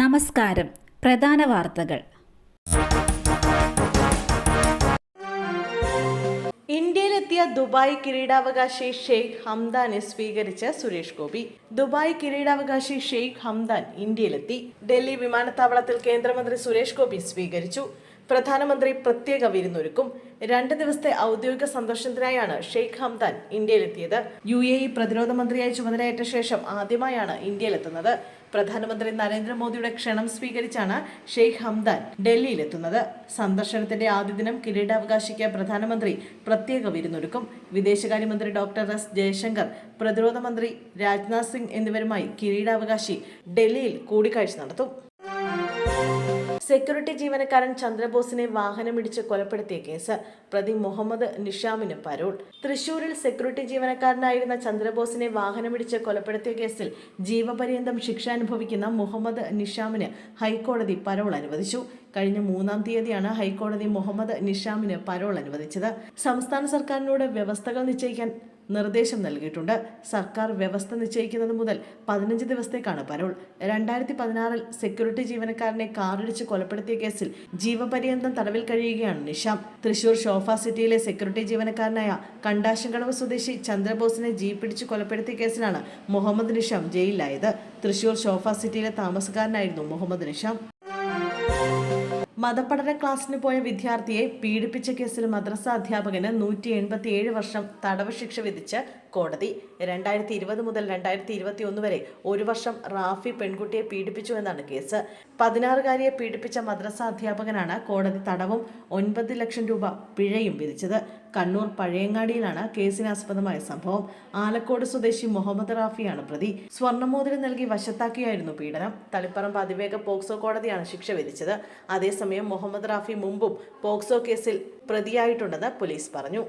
നമസ്കാരം. പ്രധാന വാർത്തകൾ. ഇന്ത്യയിലെത്തിയ ദുബായ് കിരീടാവകാശി ഷെയ്ഖ് ഹംദാനെ സ്വീകരിച്ച സുരേഷ് ഗോപി. ദുബായ് കിരീടാവകാശി ഷെയ്ഖ് ഹംദാൻ ഇന്ത്യയിലെത്തി. ഡൽഹി വിമാനത്താവളത്തിൽ കേന്ദ്രമന്ത്രി സുരേഷ് ഗോപി സ്വീകരിച്ചു. പ്രധാനമന്ത്രി പ്രത്യേക വിരുന്നൊരുക്കും. രണ്ട് ദിവസത്തെ ഔദ്യോഗിക സന്ദർശനത്തിനായാണ് ഷെയ്ഖ് ഹംദാൻ ഇന്ത്യയിലെത്തിയത്. യു എ ഇ പ്രതിരോധ മന്ത്രിയായി ചുമതലയേറ്റ ശേഷം ആദ്യമായാണ് ഇന്ത്യയിലെത്തുന്നത്. പ്രധാനമന്ത്രി നരേന്ദ്രമോദിയുടെ ക്ഷണം സ്വീകരിച്ചാണ് ഷെയ്ഖ് ഹംദാൻ ഡൽഹിയിലെത്തുന്നത്. സന്ദർശനത്തിന്റെ ആദ്യ ദിനം കിരീടാവകാശിക്ക് പ്രധാനമന്ത്രി പ്രത്യേക വിരുന്നൊരുക്കും. വിദേശകാര്യമന്ത്രി ഡോക്ടർ എസ് ജയശങ്കർ പ്രതിരോധ മന്ത്രി രാജ്നാഥ് സിംഗ് എന്നിവരുമായി കിരീടാവകാശി ഡൽഹിയിൽ കൂടിക്കാഴ്ച നടത്തും. സെക്യൂരിറ്റി ജീവനക്കാരൻ ചന്ദ്രബോസിനെ വാഹനമിടിച്ച് കൊലപ്പെടുത്തിയ കേസ്. പ്രതി മുഹമ്മദ് നിഷാമിന് പരോൾ. തൃശൂരിൽ സെക്യൂരിറ്റി ജീവനക്കാരനായിരുന്ന ചന്ദ്രബോസിനെ വാഹനമിടിച്ച് കൊലപ്പെടുത്തിയ കേസിൽ ജീവപര്യന്തം ശിക്ഷ അനുഭവിക്കുന്ന മുഹമ്മദ് നിഷാമിന് ഹൈക്കോടതി പരോൾ അനുവദിച്ചു. കഴിഞ്ഞ മൂന്നാം തീയതിയാണ് ഹൈക്കോടതി മുഹമ്മദ് നിഷാമിന് പരോൾ അനുവദിച്ചത്. സംസ്ഥാന സർക്കാരിനോട് വ്യവസ്ഥകൾ നിശ്ചയിക്കാൻ നിർദ്ദേശം നൽകിയിട്ടുണ്ട്. സർക്കാർ വ്യവസ്ഥ നിശ്ചയിക്കുന്നത് മുതൽ പതിനഞ്ച് ദിവസത്തേക്കാണ് പരോൾ. രണ്ടായിരത്തി പതിനാറിൽ സെക്യൂരിറ്റി ജീവനക്കാരനെ കാറിടിച്ച് കൊലപ്പെടുത്തിയ കേസിൽ ജീവപര്യന്തം തടവിൽ കഴിയുകയാണ് നിഷാം. തൃശൂർ ഷോഫ സിറ്റിയിലെ സെക്യൂരിറ്റി ജീവനക്കാരനായ കണ്ടാശങ്കടവ് സ്വദേശി ചന്ദ്രബോസിനെ ജീപ്പിടിച്ച് കൊലപ്പെടുത്തിയ കേസിലാണ് മുഹമ്മദ് നിഷാം ജയിലിലായത്. തൃശൂർ ഷോഫ സിറ്റിയിലെ താമസക്കാരനായിരുന്നു മുഹമ്മദ് നിഷാം. മതപഠന ക്ലാസ്സിന് പോയ വിദ്യാർത്ഥിയെ പീഡിപ്പിച്ച കേസിൽ മദ്രസ അധ്യാപകന് നൂറ്റി എൺപത്തിയേഴ് വർഷം തടവ് ശിക്ഷ വിധിച്ച് കോടതി. രണ്ടായിരത്തി ഇരുപത് മുതൽ രണ്ടായിരത്തി ഇരുപത്തി ഒന്ന് വരെ ഒരു വർഷം റാഫി പെൺകുട്ടിയെ പീഡിപ്പിച്ചു എന്നാണ് കേസ്. പതിനാറുകാരിയെ പീഡിപ്പിച്ച മദ്രസ അധ്യാപകനാണ് കോടതി തടവും ഒൻപത് ലക്ഷം രൂപ പിഴയും വിധിച്ചത്. കണ്ണൂർ പഴയങ്ങാടിയിലാണ് കേസിനാസ്പദമായ സംഭവം. ആലക്കോട് സ്വദേശി മുഹമ്മദ് റാഫിയാണ് പ്രതി. സ്വർണമോതിരം നൽകി വശത്താക്കിയായിരുന്നു പീഡനം. തളിപ്പറമ്പ് അതിവേഗ പോക്സോ കോടതിയാണ് ശിക്ഷ വിധിച്ചത്. അതേസമയം മുഹമ്മദ് റാഫി മുമ്പും പോക്സോ കേസിൽ പ്രതിയായിട്ടുണ്ടെന്ന് പോലീസ് പറഞ്ഞു.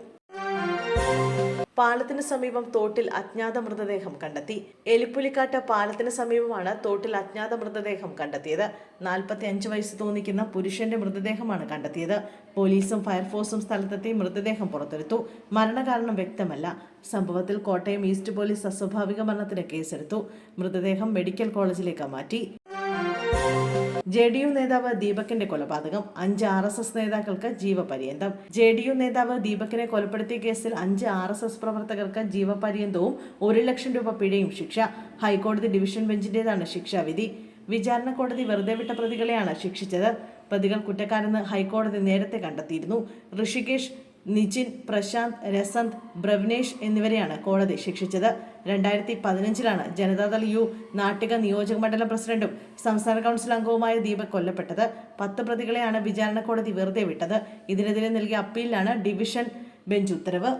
പാലത്തിന് സമീപം തോട്ടിൽ അജ്ഞാത മൃതദേഹം കണ്ടെത്തി. എലിപ്പുലിക്കാട്ട പാലത്തിന് സമീപമാണ് തോട്ടിൽ അജ്ഞാത മൃതദേഹം കണ്ടെത്തിയത്. നാൽപ്പത്തി അഞ്ച് വയസ്സ് തോന്നിക്കുന്ന പുരുഷന്റെ മൃതദേഹമാണ് കണ്ടെത്തിയത്. പോലീസും ഫയർഫോഴ്സും സ്ഥലത്തെത്തി മൃതദേഹം പുറത്തെടുത്തു. മരണകാരണം വ്യക്തമല്ല. സംഭവത്തിൽ കോട്ടയം ഈസ്റ്റ് പോലീസ് അസ്വാഭാവിക മരണത്തിന് കേസെടുത്തു. മൃതദേഹം മെഡിക്കൽ കോളേജിലേക്ക് മാറ്റി. ജെ ഡി യു നേതാവ് ദീപകിന്റെ കൊലപാതകം അഞ്ച് ആർ എസ് എസ് നേതാക്കൾക്ക് ജീവപര്യന്തം. ജെ ഡി യു നേതാവ് ദീപകിനെ കൊലപ്പെടുത്തിയ കേസിൽ അഞ്ച് ആർ എസ് എസ് പ്രവർത്തകർക്ക് ജീവപര്യന്തവും ഒരു ലക്ഷം രൂപ പിഴയും ശിക്ഷ. ഹൈക്കോടതി ഡിവിഷൻ ബെഞ്ചിന്റേതാണ് ശിക്ഷാവിധി. വിചാരണ കോടതി വെറുതെ വിട്ട പ്രതികളെയാണ് ശിക്ഷിച്ചത്. പ്രതികൾ കുറ്റക്കാരെന്ന് ഹൈക്കോടതി നേരത്തെ കണ്ടെത്തിയിരുന്നു. ഋഷികേഷ് നിജിൻ പ്രശാന്ത് രസന്ത് ബ്രവ്നേഷ് എന്നിവരെയാണ് കോടതി ശിക്ഷിച്ചത്. രണ്ടായിരത്തി പതിനഞ്ചിലാണ് ജനതാദൾ യു നാട്ടിക നിയോജക മണ്ഡലം പ്രസിഡന്റും സംസ്ഥാന കൗൺസിൽ അംഗവുമായ ദീപക് കൊല്ലപ്പെട്ടത്. പത്ത് പ്രതികളെയാണ് വിചാരണ കോടതി വെറുതെ വിട്ടത്. ഇതിനെതിരെ നൽകിയ അപ്പീലിലാണ് ഡിവിഷൻ ബെഞ്ച് ഉത്തരവ്.